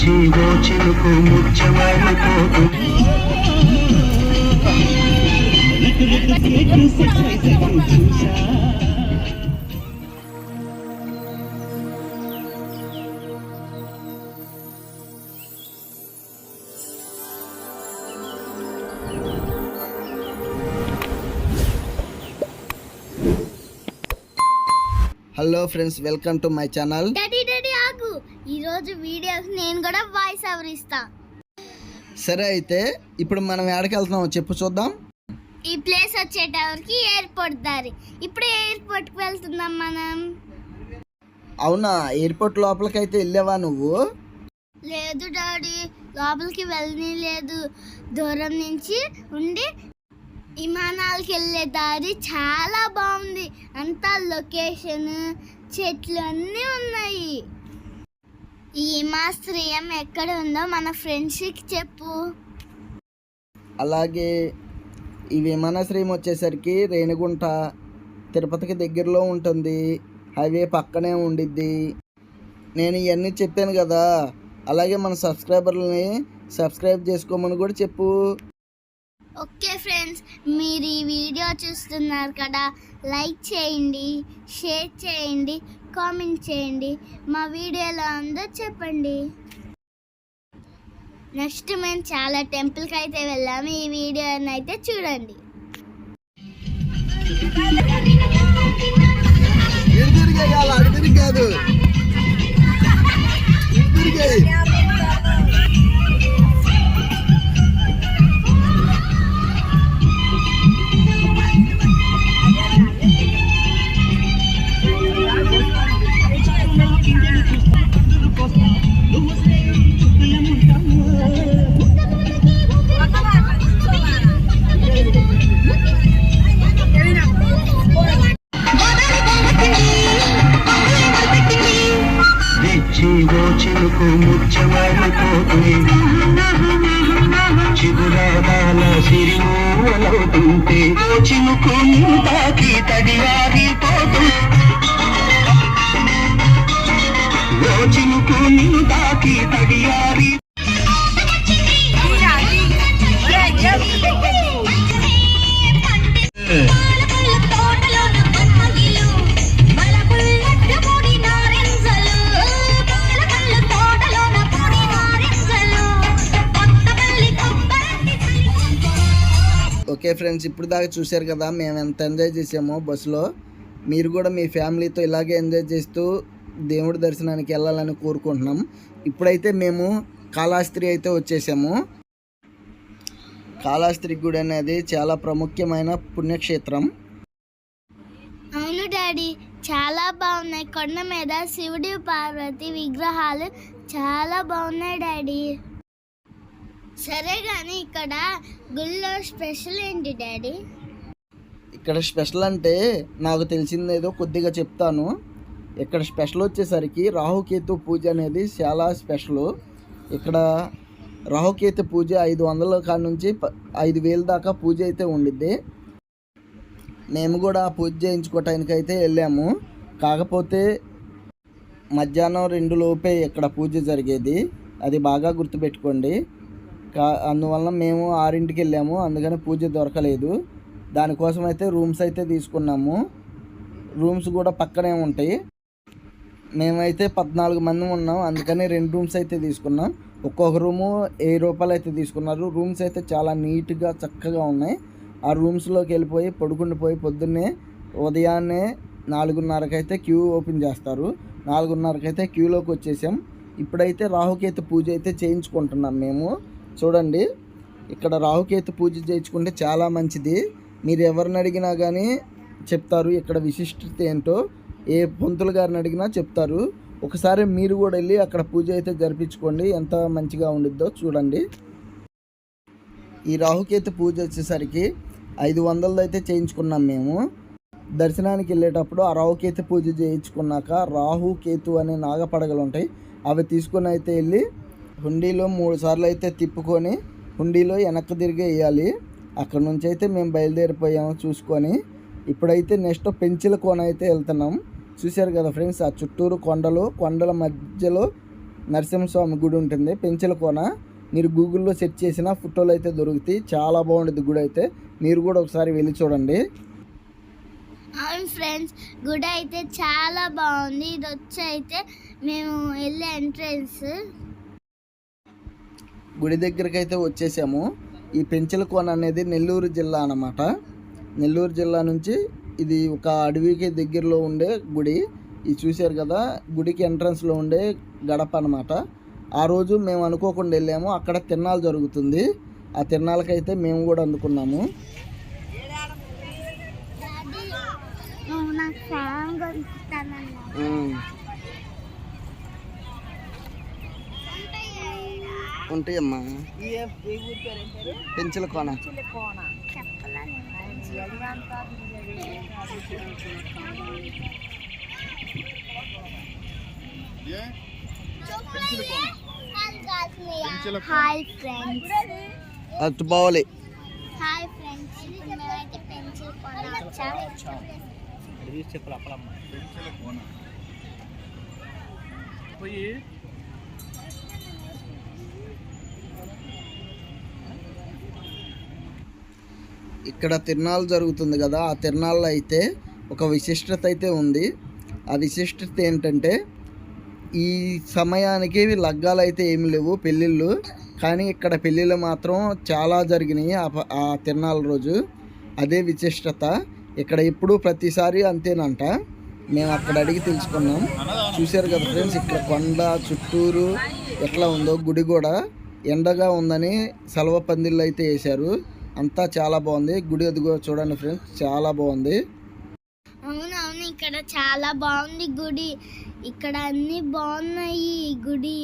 చీగో చినుకు ముత్యమైపోతూ hello friends welcome to my channel ఈరోజు videos నేను కూడా వాయిస్ ఓవర్ ఇస్తా. సరే అయితే ఇప్పుడు మనం ఎక్కడికి వెళ్తున్నామో చెప్పు చూద్దాం. ఈ ప్లేస్ వచ్చేటవరకు ఎయిర్పోర్ట్ దారి. ఇప్పుడు ఎయిర్పోర్ట్కి వెళ్తున్నాం మనం. అవునా? ఎయిర్పోర్ట్ లోపలికి అయితే వెళ్ళావా నువ్వు? లేదు డాడీ లోపలికి వెళ్ళని లేదు. దూరం నుంచి ఉండి విమానాలకి వెళ్ళే దారి చాలా బాగుంది. అంతా లొకేషన్ చెట్లు అన్నీ ఉన్నాయి. ఈ విమాశ్రయం ఎక్కడ ఉందో మన ఫ్రెండ్స్కి చెప్పు. అలాగే ఈ విమానాశ్రయం వచ్చేసరికి రేణిగుంట తిరుపతికి దగ్గరలో ఉంటుంది. హైవే పక్కనే ఉండిద్ది. నేను ఇవన్నీ చెప్పాను కదా. అలాగే మన సబ్స్క్రైబర్లని సబ్స్క్రైబ్ చేసుకోమని కూడా చెప్పు. ఓకే ఫ్రెండ్స్ మీరు ఈ వీడియో చూస్తున్నారు కదా. లైక్ చేయండి షేర్ చేయండి కామెంట్ చేయండి. మా వీడియో ఎలా ఉందో చెప్పండి. నెక్స్ట్ మేము చాలా టెంపుల్కి అయితే వెళ్ళాము. ఈ వీడియోని అయితే చూడండి. చినుకు ఓకే ఫ్రెండ్స్ ఇప్పుడు దాకా చూశారు కదా మేము ఎంత ఎంజాయ్ చేసామో బస్సులో. మీరు కూడా మీ ఫ్యామిలీతో ఇలాగే ఎంజాయ్ చేస్తూ దేవుడి దర్శనానికి వెళ్ళాలని కోరుకుంటున్నాం. ఇప్పుడైతే మేము కాళాస్త్రి అయితే వచ్చేసాము. కాళాస్త్రి గుడి అనేది చాలా ప్రాముఖ్యమైన పుణ్యక్షేత్రం. అవును డాడీ చాలా బాగున్నాయి. కొండ మీద శివుడి పార్వతి విగ్రహాలు చాలా బాగున్నాయి డాడీ. సరే కానీ ఇక్కడ గుళ్ళో స్పెషల్ ఏంటి డాడీ? ఇక్కడ స్పెషల్ అంటే నాకు తెలిసింది ఏదో కొద్దిగా చెప్తాను. ఇక్కడ స్పెషల్ వచ్చేసరికి రాహుకేతు పూజ అనేది చాలా స్పెషల్. ఇక్కడ రాహుకేతు పూజ ఐదు వందల కాడ నుంచి ప- ఐదు వేల దాకా పూజ అయితే ఉండిద్ది. మేము కూడా పూజ చేయించుకోవటానికి అయితే వెళ్ళాము. కాకపోతే మధ్యాహ్నం రెండు లోపే ఇక్కడ పూజ జరిగేది. అది బాగా గుర్తుపెట్టుకోండి. కా అందువలన మేము ఆరింటికి వెళ్ళాము. అందుకని పూజ దొరకలేదు. దానికోసం అయితే రూమ్స్ అయితే తీసుకున్నాము. రూమ్స్ కూడా పక్కనే ఉంటాయి. మేమైతే పద్నాలుగు మంది ఉన్నాం. అందుకని రెండు రూమ్స్ అయితే తీసుకున్నాం. ఒక్కొక్క రూము ఏ రూపాయలు అయితే తీసుకున్నారు. రూమ్స్ అయితే చాలా నీట్గా చక్కగా ఉన్నాయి. ఆ రూమ్స్లోకి వెళ్ళిపోయి పడుకుండిపోయి పొద్దున్నే ఉదయాన్నే నాలుగున్నరకు అయితే క్యూ ఓపెన్ చేస్తారు. నాలుగున్నరకు అయితే క్యూలోకి వచ్చేసాం. ఇప్పుడైతే రాహుకేతు పూజ అయితే చేయించుకుంటున్నాం మేము. చూడండి. ఇక్కడ రాహుకేతు పూజ చేయించుకుంటే చాలా మంచిది. మీరు ఎవరిని అడిగినా కానీ చెప్తారు ఇక్కడ విశిష్టత ఏంటో. ఏ పంతులు గారిని అడిగినా చెప్తారు. ఒకసారి మీరు కూడా వెళ్ళి అక్కడ పూజ అయితే జరిపించుకోండి. ఎంత మంచిగా ఉండిద్దో చూడండి. ఈ రాహుకేతు పూజ వచ్చేసరికి ఐదు వందలది అయితే చేయించుకున్నాం మేము. దర్శనానికి వెళ్ళేటప్పుడు ఆ రాహుకేతు పూజ చేయించుకున్నాక రాహుకేతు అనే నాగపడగలు ఉంటాయి. అవి తీసుకొని అయితే వెళ్ళి హుండీలో మూడు సార్లు అయితే తిప్పుకొని హుండీలో వెనక్కి తిరిగి వేయాలి. అక్కడ నుంచి అయితే మేము బయలుదేరిపోయాము చూసుకొని. ఇప్పుడైతే నెక్స్ట్ పెంచిల కోన అయితే వెళ్తున్నాం. చూశారు కదా ఫ్రెండ్స్ ఆ చుట్టూరు కొండలు కొండల మధ్యలో నరసింహస్వామి గుడి ఉంటుంది పెంచిల కోన. మీరు గూగుల్లో సెర్చ్ చేసిన ఫోటోలు అయితే దొరుకుతాయి. చాలా బాగుంటుంది గుడి అయితే. మీరు కూడా ఒకసారి వెళ్ళి చూడండి. అవును ఫ్రెండ్స్ గుడి అయితే చాలా బాగుంది. ఇది వచ్చి అయితే మేము వెళ్ళే ఎంట్రన్స్. గుడి దగ్గరికి అయితే వచ్చేసాము. ఈ పెంచల కోన అనేది నెల్లూరు జిల్లా అన్నమాట. నెల్లూరు జిల్లా నుంచి ఇది ఒక అడవికి దగ్గరలో ఉండే గుడి. ఇది చూశారు కదా గుడికి ఎంట్రన్స్లో ఉండే గడప అన్నమాట. ఆ రోజు మేము అనుకోకుండా వెళ్ళాము. అక్కడ తిరణాలు జరుగుతుంది. ఆ తిరణాలకైతే మేము కూడా అందుకున్నాము. నాకు ఉంటాయమ్మా. పెంచల కోన. చెప్పలా హాయ్ ఫ్రెండ్స్ అటు బావాలి. హాయ్ ఫ్రెండ్స్ మేమైతే పెన్సిల్ కొనొచ్చా ఇక్కడ తిరణాలు జరుగుతుంది కదా ఆ తిరణాల్లో అయితే ఒక విశిష్టత అయితే ఉంది. ఆ విశిష్టత ఏంటంటే ఈ సమయానికి లగ్గాలు అయితే ఏమి లేవు పెళ్ళిళ్ళు కానీ ఇక్కడ పెళ్ళిళ్ళు మాత్రం చాలా జరిగినాయి ఆ ప- ఆ తిరణాల రోజు. అదే విశిష్టత. ఇక్కడ ఎప్పుడు ప్రతిసారి అంతేనంట. మేము అక్కడ అడిగి తెలుసుకున్నాం. చూశారు కదా ఫ్రెండ్స్ ఇక్కడ కొండ చుట్టూరు ఎట్లా ఉందో గుడి కూడా ఎండగా ఉందని సెలవు పందిళ్ళు అయితే వేశారు. అంతా చాలా బాగుంది. గుడి అదిగో చూడండి ఫ్రెండ్స్ చాలా బాగుంది. అవునవును ఇక్కడ చాలా బాగుంది గుడి. ఇక్కడ అన్ని బాగున్నాయి గుడి.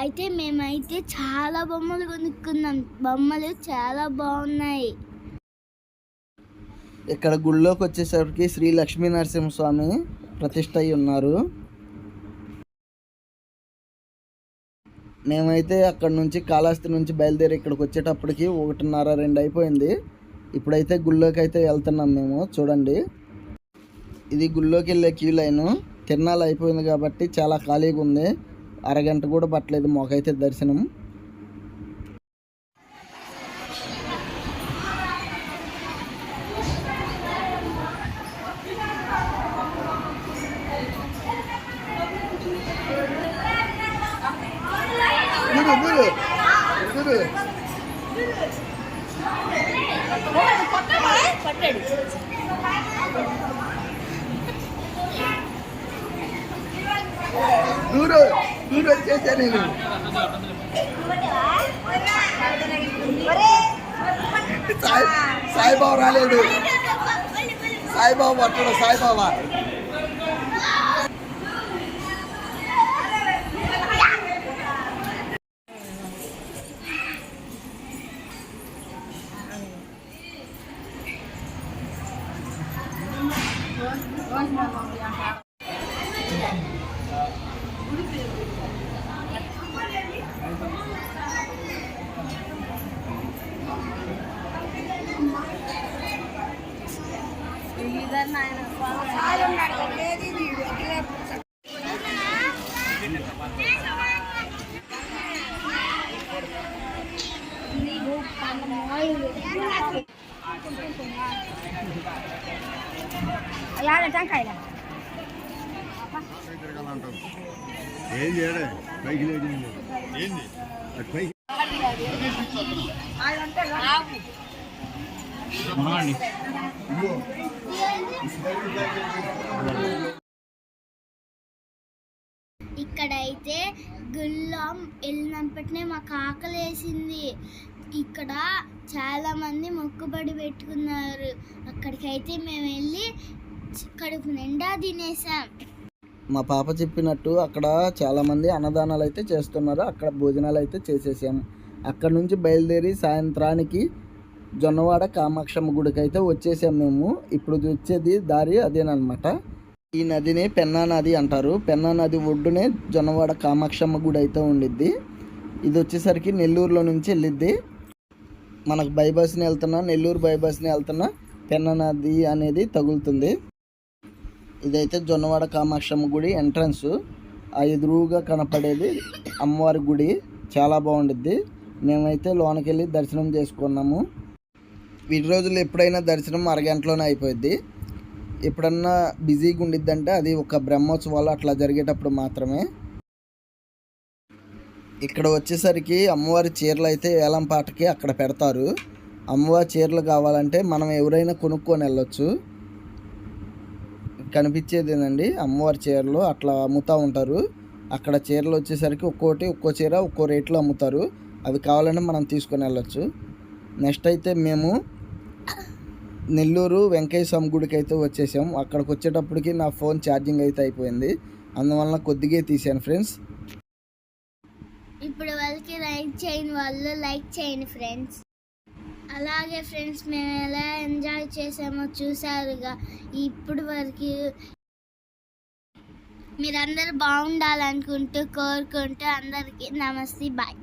అయితే మేమైతే చాలా బొమ్మలు కొనుక్కున్నాం. బొమ్మలు చాలా బాగున్నాయి. ఇక్కడ గుడిలోకి వచ్చేసరికి శ్రీ లక్ష్మీ నరసింహస్వామి ప్రతిష్ట అయి ఉన్నారు. మేమైతే అక్కడ నుంచి కాళహస్తి నుంచి బయలుదేరి ఇక్కడికి వచ్చేటప్పటికి ఒకటిన్నర రెండు అయిపోయింది. ఇప్పుడైతే గుళ్ళోకి అయితే వెళ్తున్నాం మేము. చూడండి. ఇది గుళ్ళోకి వెళ్ళే క్యూ లైన్. తిరణాలు అయిపోయింది కాబట్టి చాలా ఖాళీగా ఉంది. అరగంట కూడా పట్టలేదు మాకైతే దర్శనం. దూరం దూరం వచ్చేసా నేను సాయి సాయిబాబు రాలేదు సాయిబాబు పట్టడు సాయిబాబా ఏం చేయడే పైకి లేదు ఏంది అటు పైకి ఇక్కడైతే గుళ్ళం వెళ్ళినప్పటినే మాకు ఆకలి వేసింది ఇక్కడ చాలా మంది మొక్కుబడి పెట్టుకున్నారు. అక్కడికైతే మేము వెళ్ళి కడుపు నిండా తినేసాం. మా పాప చెప్పినట్టు అక్కడ చాలామంది అన్నదానాలు అయితే చేస్తున్నారు. అక్కడ భోజనాలు అయితే చేసేసాము అక్కడ నుంచి బయలుదేరి సాయంత్రానికి జొన్నవాడ కామాక్షమ్మ గుడికి అయితే వచ్చేసాం మేము. ఇప్పుడు వచ్చేది దారి అదేనమాట ఈ నదిని పెన్నా నది అంటారు. పెన్నా నది ఒడ్డునే జొన్నవాడ కామాక్షమ్మ గుడి అయితే ఉండిద్ది. ఇది వచ్చేసరికి నెల్లూరులో నుంచి వెళ్ళిద్ది. మనకు బైబస్ని వెళ్తున్నా నెల్లూరు బైబస్ని వెళ్తున్నా పెన్నా నది అనేది తగులుతుంది. ఇదైతే జొన్నవాడ కామాక్షమ్మ గుడి ఎంట్రన్స్. ఆ ఎదురుగా కనపడేది అమ్మవారి గుడి. చాలా బాగుండిద్ది. మేమైతే లోనకెళ్ళి దర్శనం చేసుకున్నాము. వీటి రోజులు ఎప్పుడైనా దర్శనం అరగంటలోనే అయిపోద్ది ఎప్పుడన్నా బిజీగా ఉండిద్దంటే అది ఒక బ్రహ్మోత్సవాలు అట్లా జరిగేటప్పుడు మాత్రమే. ఇక్కడ వచ్చేసరికి అమ్మవారి చీరలు అయితే వేలం పాటకి అక్కడ పెడతారు. అమ్మవారి చీరలు కావాలంటే మనం ఎవరైనా కొనుక్కొని వెళ్ళొచ్చు. కనిపించేదేనండి అమ్మవారి చీరలు అట్లా అమ్ముతూ ఉంటారు. అక్కడ చీరలు వచ్చేసరికి ఒక్కోటి ఒక్కో చీర ఒక్కో రేట్లో అమ్ముతారు. అవి కావాలంటే మనం తీసుకొని వెళ్ళొచ్చు. నెక్స్ట్ అయితే మేము నెల్లూరు వెంకయ్య స్వామి గుడికి అయితే వచ్చేసాం. అక్కడికి వచ్చేటప్పటికి నా ఫోన్ ఛార్జింగ్ అయితే అయిపోయింది. అందువలన కొద్దిగా తీసాను ఫ్రెండ్స్. ఇప్పుడు వాళ్ళకి లైక్ చేయని వాళ్ళు లైక్ చేయండి ఫ్రెండ్స్. అలాగే ఫ్రెండ్స్ మేము ఎలా ఎంజాయ్ చేసామో చూసారుగా ఇప్పుడు వరకు మీరందరూ బాగుండాలనుకుంటూ కోరుకుంటూ అందరికీ నమస్తే బాయ్.